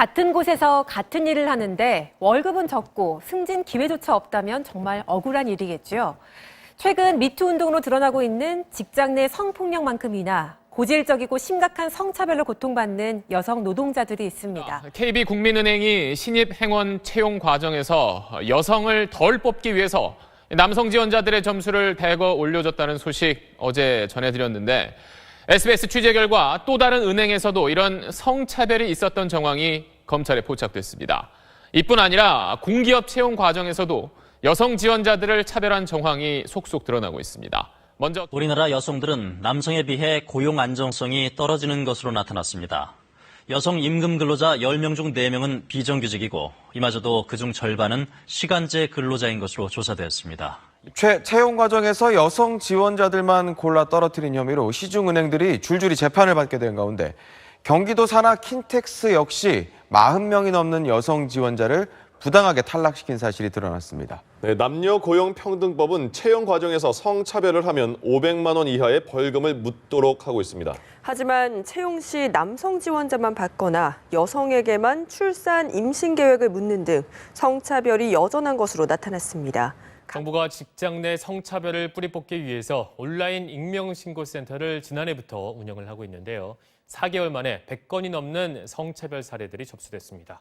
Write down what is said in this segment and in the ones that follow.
같은 곳에서 같은 일을 하는데 월급은 적고 승진 기회조차 없다면 정말 억울한 일이겠죠. 최근 미투 운동으로 드러나고 있는 직장 내 성폭력만큼이나 고질적이고 심각한 성차별로 고통받는 여성 노동자들이 있습니다. KB 국민은행이 신입 행원 채용 과정에서 여성을 덜 뽑기 위해서 남성 지원자들의 점수를 대거 올려줬다는 소식 어제 전해드렸는데 SBS 취재 결과 또 다른 은행에서도 이런 성차별이 있었던 정황이 검찰에 포착됐습니다. 이뿐 아니라 공기업 채용 과정에서도 여성 지원자들을 차별한 정황이 속속 드러나고 있습니다. 먼저 우리나라 여성들은 남성에 비해 고용 안정성이 떨어지는 것으로 나타났습니다. 여성 임금 근로자 10명 중 4명은 비정규직이고 이마저도 그중 절반은 시간제 근로자인 것으로 조사되었습니다. 최, 채용 과정에서 여성 지원자들만 골라 떨어뜨린 혐의로 시중은행들이 줄줄이 재판을 받게 된 가운데 경기도 산하 킨텍스 역시 40명이 넘는 여성 지원자를 부당하게 탈락시킨 사실이 드러났습니다. 네, 남녀 고용 평등법은 채용 과정에서 성차별을 하면 500만 원 이하의 벌금을 묻도록 하고 있습니다. 하지만 채용 시 남성 지원자만 받거나 여성에게만 출산 임신 계획을 묻는 등 성차별이 여전한 것으로 나타났습니다. 정부가 직장 내 성차별을 뿌리 뽑기 위해서 온라인 익명신고센터를 지난해부터 운영을 하고 있는데요. 4개월 만에 100건이 넘는 성차별 사례들이 접수됐습니다.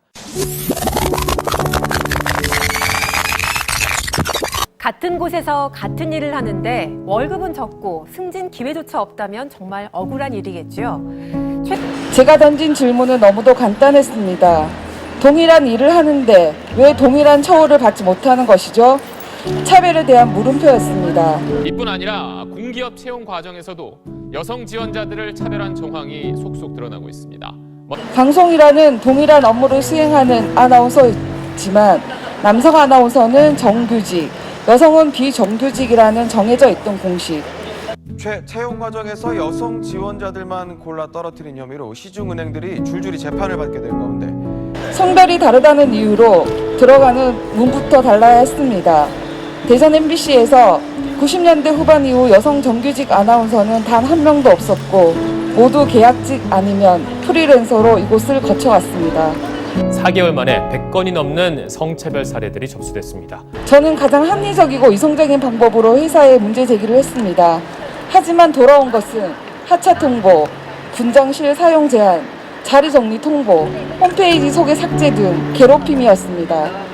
같은 곳에서 같은 일을 하는데 월급은 적고 승진 기회조차 없다면 정말 억울한 일이겠죠. 제가 던진 질문은 너무도 간단했습니다. 동일한 일을 하는데 왜 동일한 처우를 받지 못하는 것이죠? 차별에 대한 물음표였습니다. 이뿐 아니라 공기업 채용 과정에서도 여성 지원자들을 차별한 정황이 속속 드러나고 있습니다. 방송이라는 동일한 업무를 수행하는 아나운서지만 남성 아나운서는 정규직, 여성은 비정규직이라는 정해져 있던 공식. 최, 채용 과정에서 여성 지원자들만 골라 떨어뜨린 혐의로 시중은행들이 줄줄이 재판을 받게 된 가운데 성별이 다르다는 이유로 들어가는 문부터 달라야 했습니다. 대전 MBC에서 90년대 후반 이후 여성 정규직 아나운서는 단 한 명도 없었고 모두 계약직 아니면 프리랜서로 이곳을 거쳐왔습니다. 4개월 만에 100건이 넘는 성차별 사례들이 접수됐습니다. 저는 가장 합리적이고 이성적인 방법으로 회사에 문제 제기를 했습니다. 하지만 돌아온 것은 하차 통보, 분장실 사용 제한, 자리 정리 통보, 홈페이지 소개 삭제 등 괴롭힘이었습니다.